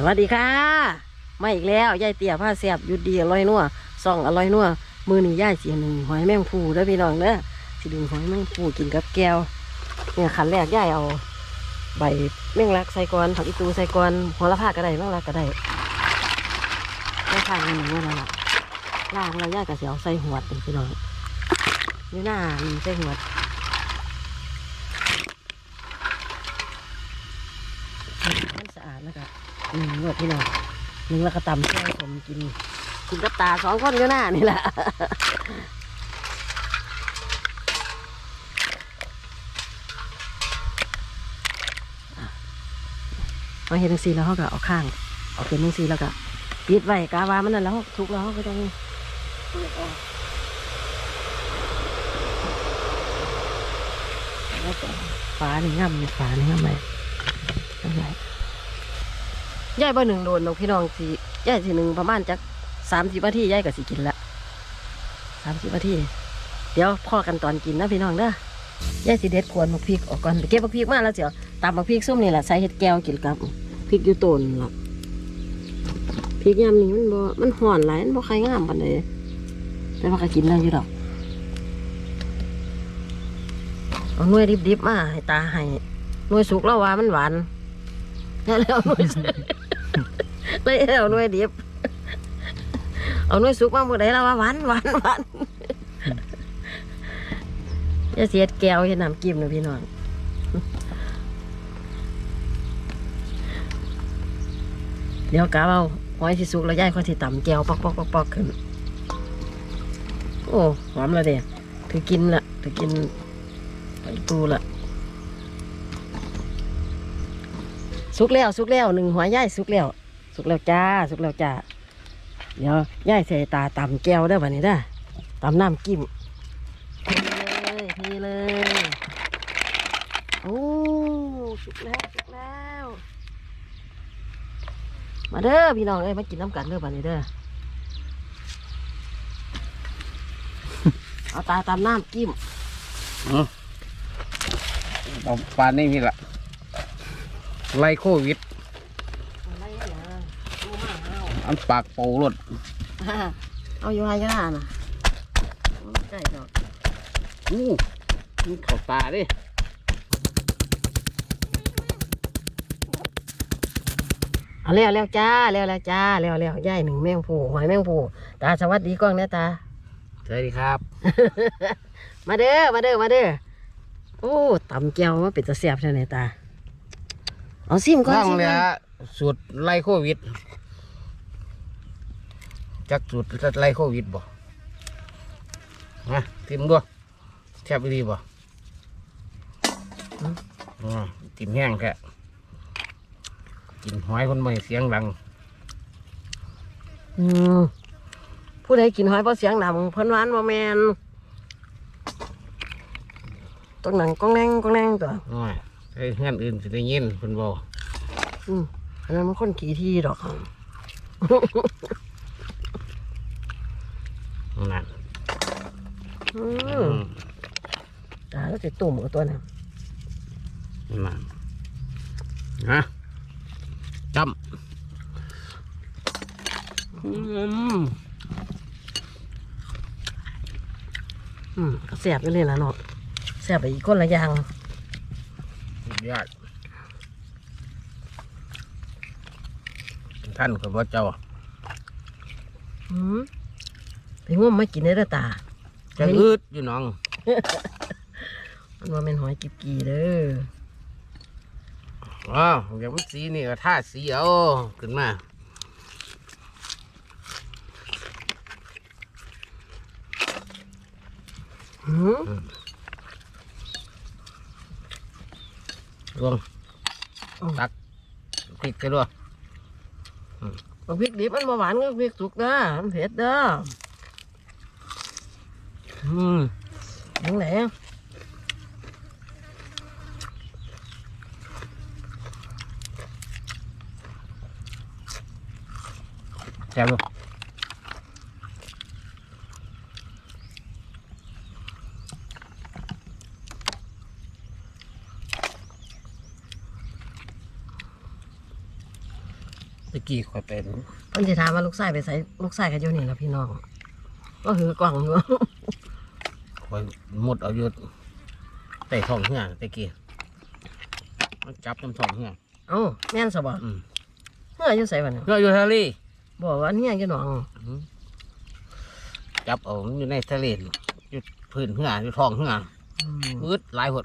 สวัสดีค่ะ มาอีกแล้วยายเตี่ยผ้าเสียบยุดดีอร่อยนัวซองอร่อยนัวมือนี้ยายเสียหนึ่งหอยแมงภูเด้พี่น้องเด้อสิดึงหอยแมงภูกินกับแก้วเนี่ยขันแรกยายเอา ใบแมงลักใส่ก่อนผักอีตูใส่ก่อนหัวละพาก็ได้แมงลักก็ได้แม่ข้านหนึ่งว่านั่นล่ะล่างแล้วยายก็เสียวใส่หัวดิพี่น้องนี่หน้านี่ใส่หัวดมันสะอาด หนึ่งรวดพี่น้องหนึ่งแล้วก็ตำแช่ผมกิน กินกับตาสองคนก็หน้านี่แหละมาเห็นจังซีแล้วเขาก็เอาข้างเอาเป็นจังซีแล้วก็ปิดไว้กาวามันนั่นแล้วทุกแล้วก็ต้องเปิดออกแล้วก็ฝาหนึ่งง่ำฝาหนึ่งง่ำไปทั้งไหน ย่ายบ่หนึ่งโดนน้องพี่น้องสิย่ายสิหนึ่งประมาณจักสามสิบนาทีย่ายก็สิกินละสามสิบนาทีเดี๋ยวพ่อกันตอนกินนะพี่น้องเด้อย่ายสิเด็ดขวนมักพริกออกก่อนเก็บมักพริกมาแล้วเสียวตำมักพริกส้มนี่แหละใส่เห็ดแก้วกินกับพริกยูต้นหรอกพริกยำนี่มันบ่มันห่อนหลายมันบ่ใครงามปานใดแต่ว่าก็กินได้อยู่ดอกเอาหน่วยดิบๆมาให้ตาให้หน่วยสุกแล้วว่ามันหวานแล้วหน่วย เลยเอาหน่วยดิบเอาหน่วยสุกมาเมื่อใดแล้วว่าหวานหวานหวานจะเสียดแก้วเห็นำกิมนะพี่น้องเดี๋ยวกาเอาหอยที่สุกแล้วย่ายเขาที่ต่ำแก้วปอกปอกปอกปอกขึ้น โอ้หอมแล้วเด็กถือกินละถือกินไปตูละ สุกแล้วสุกแล้วหนึ่งหัวย่ายสุกแล้วสุกแล้วจ้าสุกแล้วจ้าเดี๋ยวย่ายใส่ตาตำแก้วได้อวันนี้ได้อตำน้ำกิ้มเทเลยเทเลยโอ้สุกแล้วสุกแล้ว มาเด้อพี่น้องเอ้ยมากินน้ำกันเด้อวันนี้เด้อเอาตาตำน้ำกิ้มเอาปลานี่พี่ละ ไล่โควิดอะไรนะดูมาเอาอันปากโปรดเอาอยู่หายาน่ะใช่ดอกอู้นี่เข่าตาดิเอาแล้วแล้วจ้าแล้วแล้วจ้าแล้วแล้วย่ายหนึ่งแมงผูหอยแมงผูตาสวัสดีกล้องเนี่ยตาสวัสดีครับ มาเด้อมาเด้อมาเด้อโอ้ตำแก้วมาเป็นตะเสียบใช่ไหมตา เอาซิมก่อนต้องซิมเลยก่อนฮะสูตรไล่โควิด จักสูตรไล่โควิดบ่มาทิมด้วยแทบดีบ่อ่าติมแห้งแค่กินหอยคนใหม่เสียงดังอืมผู้ใดกินหอยเพราะเสียงดังเพิ่นหวานบ่แมนต้องหนังก้องแนงก้องแนงตัวน้ อยไอ้เงื่อนอื่นสิได้ยินเพิ่นบอกอืมอันนั้นมันคนขี่ที่ดอกนั่นอือืมมตาแล้วจะตุ่มกับตัวน่ะนั่นนะจำอืมอืมก็แสบอยู่เลยล่ะเนาะแสบไปอีกคนละอย่างสุด ยอดท่านกับว่าเจ้าอืมไปง่วมมากินได้เด้อตาจะอืดอยู่น้อง มันว่าเป็นหอยกิบกีเด้ออ้าวอย่างมันสีนี่ก็ท่าสีเอาขึ้นมาหืม ลวงตักพริกกันด้วยบักพริกดิบมันมาหวานกับพริกสุกเด้อมันเผ็ดเด้ออืมยังไงแซ่บด้วย ตะกี้คอยเป็นเพิ่นสิถามว่าลูกชายไปใส่ลูกชายก็อยู่นี่ล่ะพี่น้องก็คือกล่องอยู่คอยหมดเอาอยู่ใต้ท้องเหือตะกี้มันจับน้ำท้องเหือเอ้าแม่นซะบ่อืมเฮืออยู่ไสบัดนี้เหืออยู่ทะเลบอกว่าเนี่ยอยู่หนองอืมจับเอามันอยู่ในทะเลน่ะอยู่พื้นเหืออยู่ท้องเหืออืม มืดหลายหด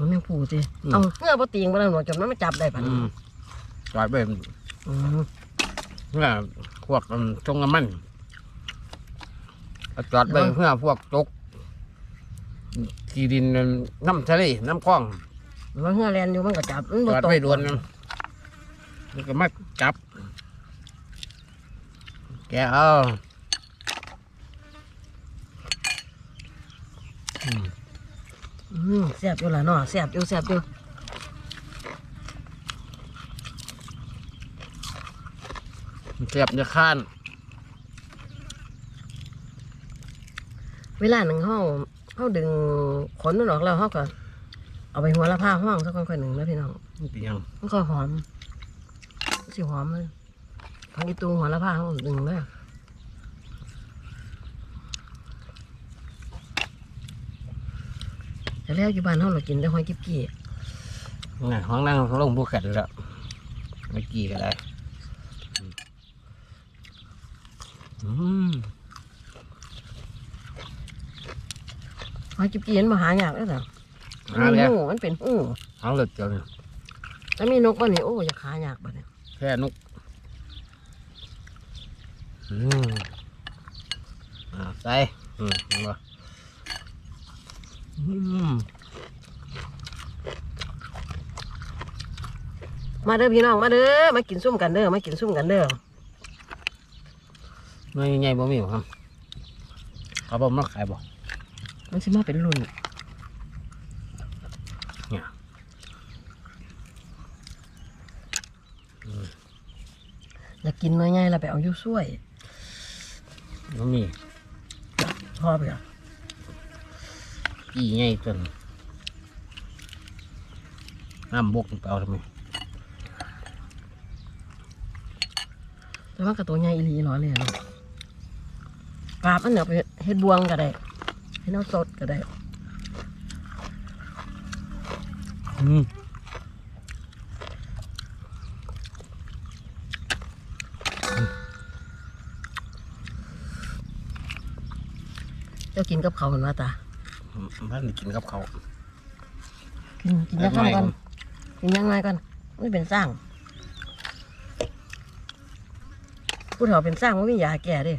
มันแม่งผูสิเอาเฮือบ่ติงบ่นั่นบ่จนมันมาจับได้ปานอืนั้นมจอดไปอืมเพื่อพวกอืมจงน้ำมันเอาจอดไปแล้วเพื่อพวกจกที่ดินน้ำทะเลน้ำคลองมันเฮือแลนอยู่มันก็จับมันจบ่อดตกไปดวนนะมันก็มาจับ แกเอาอืม อืม แซ่บอยู่ล่ะเนาะแซ่บอยู่แซ่บอยู่มันเสียบจะข้าน เวลาหนึ่งเฮาเฮาดึงขนมันออกแล้วเฮาก็เอาไปหัวละผ้าห้องสักค่อยๆหนึ่งแล้วพี่น้องมันเป็นหยังมันก็หอมมันสิหอมเลยพังอีตูหัวละผ้าเฮาดึงเลย แต่แล้วอยู่บ้านเฮาเรากินได้หอยกิ๊บกี้น่ะห้องนั่งลงภูเก็ตแล้วเมื่อกี้ก็ได้อืมหอยกิ๊บกี้มันมาหายากเลยเหรอหามันแล้วหูมันเป็นหูหางเหลือเกินแล้วมีนกบ้านนี่โอ้อยากหายากบ้านนี่แค่นกอืมอ่าใส่อืมเห็นบ่อื มมาเด้อพี่น้องมาเด้อมากินซุ่มกันเด้อมากินซุ่มกันเด้อหน่วยใหญ่บ่มีบ่ครับเขาบอกมาขายบ่มันสิมาเป็นรุ่นเนี่ยอืมอยากกินน้อยใหญ่เราไปเอาอยู่ช่วยบ่มีพอไปอะ กี่ใหญ่จนน้ำบกเปล่าทำไมแต่ว่ากับตัวใหญ่อีหลีหรอเลยเนาะกราบมันเดี๋ยวไปเฮ็ดบวงก็ได้ให้น้ำสดก็ได้อืมเจ้ากินกับเขาวเหมือนว่าตา บ้านนี่กินกับเขาวกินกินยังไงก่อนกินยังไงก่อนไม่เป็นสร้างผู้เฒ่าเป็นสร้างไม่มียาแก่เดิ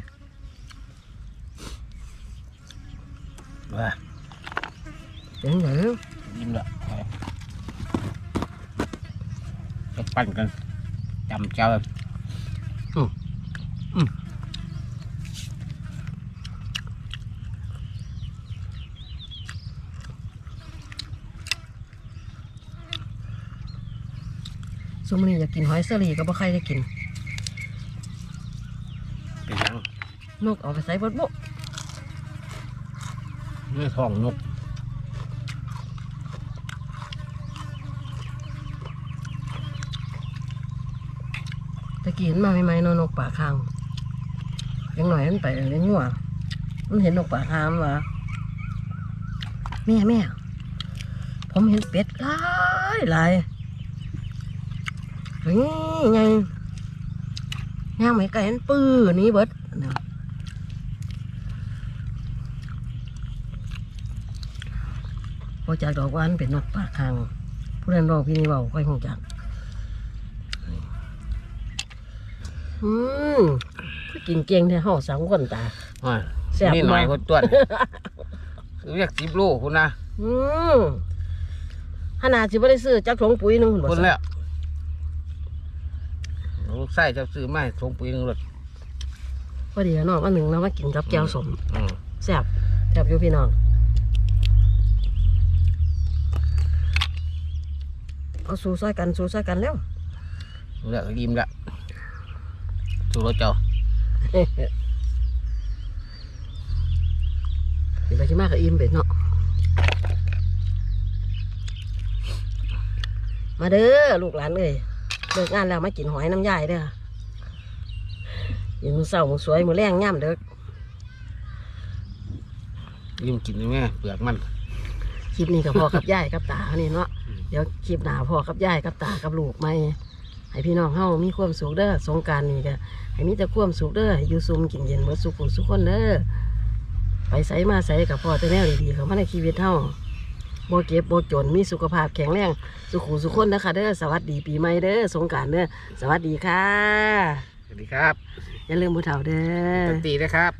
ว่าเป็นหยังยิ้มละจะปั่นกันจำเจ้าอืมอืม ซุมอนี้อยากกินหอยเสลีก็บ่ใครได้กิน เป็นหยังนกเอาไปใส่บดบุเนื้อท้องนกตะกี้เห็นมาใหม่ๆเนาะนกป่าคางยังหน่อยมันไปเลี้ยงงัวมันเห็นนกป่าคางวะแม่แม่ผมเห็นเป็ดหลายหลาย เฮ้ยไงย่างไม่ไกลเห็นปื้อหนี้เบิดนะพอจากดอกว่ามันเป็นนกป่าคางผู้นั้นบอกพี่นี่บอกค่อยคงจักอืมคือกินเก่งแท้ห่อสามคนตาว่าแซ่บนี่หน่อยมากคนตัวนี่เรียกสิบโลคุณนะอืมขนาดสิบ่ได้ซื้อจักถุงปุ๋ยหนึงพุ่นบ่คนแล้ว ลูกไส้จะซื้อมาให้ทงปุ๋ยหนึงรถพอดีเนาะวันหนึ่งเรามากินกับแก้วสมอืมแซ่บแซ่บอยู่พี่น้องเอาสู้ซอยกันสู้ซอยกันแล้วเลือกยิ้มละถูกรถเจ้าสิไปที่มากกับอิ่มเป็ดเนาะ มาเด้อลูกหลานเอ้ย เลิกงานแล้วมากินหอยน้ำยายเด้อยินมือเศร้ามือสวยมือแรงย่ำเด้อยิ่งกินแม่เปลือกมัน คลิปนี้กับพ่อกับยายกับตานี่เนาะ เดี๋ยวคลิปหน้าพ่อกับยายกับตากับลูกไหมให้พี่น้องเฮามีความสุขเด้อ สงกรารนี่ก็ให้มีแต่ความสุขเด้อให้อยู่ซุมกินเย็นเมื่อสุขผู้สุขคนเด้อ ไปใส่มาใส่กับพ่อแต่แนวดีๆเขามาในชีวิตเฮา บ่เก็บบ่จนมีสุขภาพแข็งแรงสุขุสุขคนนะคะเด้อสวัสดีปีใหม่เด้อสงกรารเด้อสวัสดีค่ะ สวัสดีครับอย่าลืมผู้เฒ่าเด้อตันตีนะครับ